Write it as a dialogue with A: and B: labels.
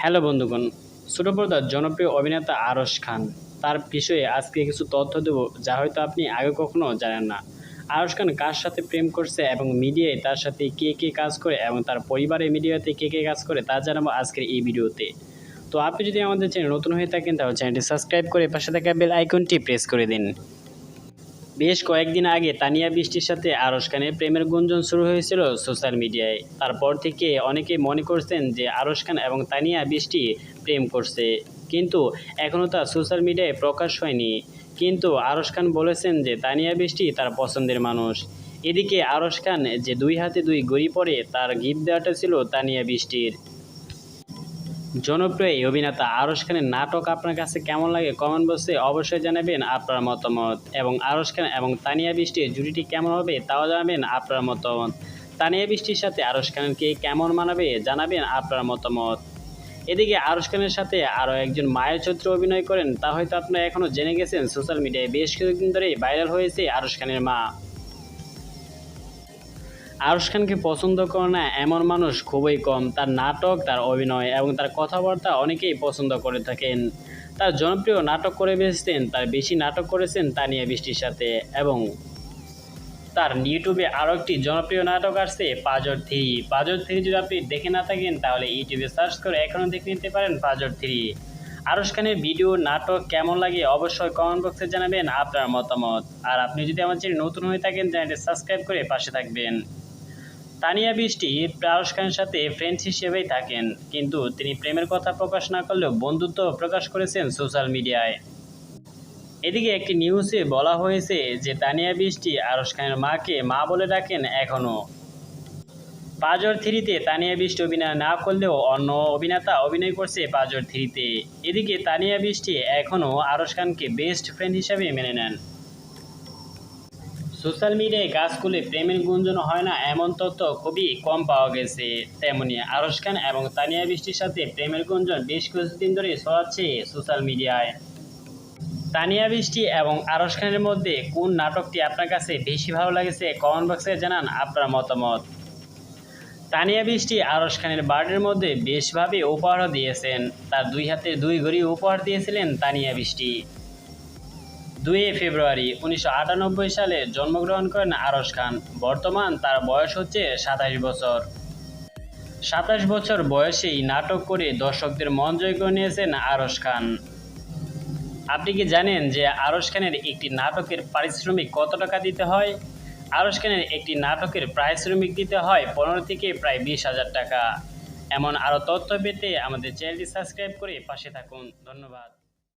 A: Hello বন্ধুগণ ছোটপর্দার জনপ্রিয় অভিনেতা আরশ খান। তার বিষয়ে আজকে কিছু তথ্য দেব যা হয়তো আপনি আগে কখনো জানেন না। আরশ খান কার সাথে প্রেম করছে এবং মিডিয়ায় তার সাথে কে কে কাজ করে এবং তার পরিবারের মিডিয়াতে কে কে কাজ করে তা জানাব আজকের এই ভিডিওতে। তো আপনি যদি আমাদের চ্যানেল নতুন হয়ে থাকেন তাহলে চ্যানেলটি সাবস্ক্রাইব করে পাশে থাকা বেল আইকনটি প্রেস করে দিন। বেশ কয়েকদিন আগে তানিয়া বৃষ্টির সাথে আরশ খানের প্রেমের গুঞ্জন শুরু হয়েছিল সোশ্যাল মিডিয়ায়। তারপর থেকে অনেকে মনে করছেন যে আরশ খান এবং তানিয়া বৃষ্টি প্রেম করছে। কিন্তু এখনও তা সোশ্যাল মিডিয়ায় প্রকাশ হয়নি। কিন্তু আরশ খান বলেছেন যে তানিয়া বৃষ্টি তার পছন্দের মানুষ। এদিকে আরশ খান যে দুই হাতে দুই গড়ি পরে তার গিফট দেওয়াটা ছিল তানিয়া বৃষ্টির। জনপ্রিয় এই অভিনেতা আরশ খানের নাটক আপনার কাছে কেমন লাগে কমেন্ট বক্সে অবশ্যই জানাবেন আপনার মতামত। এবং আরশ খান এবং তানিয়া বৃষ্টির জুটিটি কেমন হবে তাও জানাবেন আপনার মতামত। তানিয়া বৃষ্টির সাথে আরশ খানকে কেমন মানাবে জানাবেন আপনার মতামত। এদিকে আরশ খানের সাথে আরও একজন মায়ের চরিত্র অভিনয় করেন তা হয়তো আপনারা এখনও জেনে গেছেন, সোশ্যাল মিডিয়ায় বেশ কিছুদিন ধরেই ভাইরাল হয়েছে আরশ খানের মা। আরশ খানকে পছন্দ করে না এমন মানুষ খুবই কম। তার নাটক, তার অভিনয় এবং তার কথাবার্তা অনেকেই পছন্দ করে থাকেন। তার জনপ্রিয় নাটক করে বেসছেন তার বেশি নাটক করেছেন তানিয়া বৃষ্টির সাথে এবং তার ইউটিউবে আরও একটি জনপ্রিয় নাটক আসছে পাজর থ্রি। পাজর থ্রি যদি আপনি দেখে না থাকেন, তাহলে ইউটিউবে সার্চ করে এখনও দেখে নিতে পারেন পাজর থ্রি। আরশ খানের ভিডিও, নাটক কেমন লাগে অবশ্যই কমেন্ট বক্সে জানাবেন আপনার মতামত। আর আপনি যদি আমার চ্যানেল নতুন হয়ে থাকেন, চ্যানেলটি সাবস্ক্রাইব করে পাশে থাকবেন। তানিয়া বৃষ্টি আরশ খানের সাথে ফ্রেন্ডস হিসেবেই থাকেন। কিন্তু তিনি প্রেমের কথা প্রকাশ না করলেও বন্ধুত্ব প্রকাশ করেছেন সোশ্যাল মিডিয়ায় এদিকে একটি নিউজে বলা হয়েছে যে, তানিয়া বৃষ্টি আরশ খানের মাকে মা বলে ডাকেন এখনও। পাজর থ্রিতে তানিয়া বৃষ্টি অভিনয় না করলেও অন্য অভিনেতা অভিনয় করছে পাজর থ্রিতে। এদিকে তানিয়া বৃষ্টি এখনও আরশ খানকে বেস্ট ফ্রেন্ড হিসেবে মেনে নেন। সোশ্যাল মিডিয়ায় কাজ করলে প্রেমের গুঞ্জন হয় না, এমন তথ্য খুবই কম পাওয়া গেছে। তেমনি আরশ খান এবং তানিয়া বৃষ্টির সাথে প্রেমের গুঞ্জন বেশ কিছুদিন ধরে ছড়াচ্ছে সোশ্যাল মিডিয়ায়। তানিয়া বৃষ্টি এবং আরশ খানের মধ্যে কোন নাটকটি আপনার কাছে বেশি ভালো লাগেছে, কমেন্ট বক্সে জানান আপনার মতামত। তানিয়া বৃষ্টি আরশ খানের বার্ডের মধ্যে বেশভাবে উপহারও দিয়েছেন। তার দুই হাতে দুই ঘড়ি উপহার দিয়েছিলেন তানিয়া বৃষ্টি। দুই ফেব্রুয়ারি উনিশশো আটানব্বই সালে জন্মগ্রহণ করেন আরশ খান। বর্তমান তার বয়স হচ্ছে সাতাশ বছর। সাতাশ বছর বয়সেই নাটক করে দর্শকদের মন জয় করে নিয়েছেন আরশ খান। আপনি কি জানেন যে আরশ খানের একটি নাটকের পারিশ্রমিক কত টাকা দিতে হয়? আরশ খানের একটি নাটকের পারিশ্রমিক দিতে হয় পনেরো থেকে প্রায় বিশ হাজার টাকা। এমন আরও তথ্য পেতে আমাদের চ্যানেলটি সাবস্ক্রাইব করে পাশে থাকুন। ধন্যবাদ।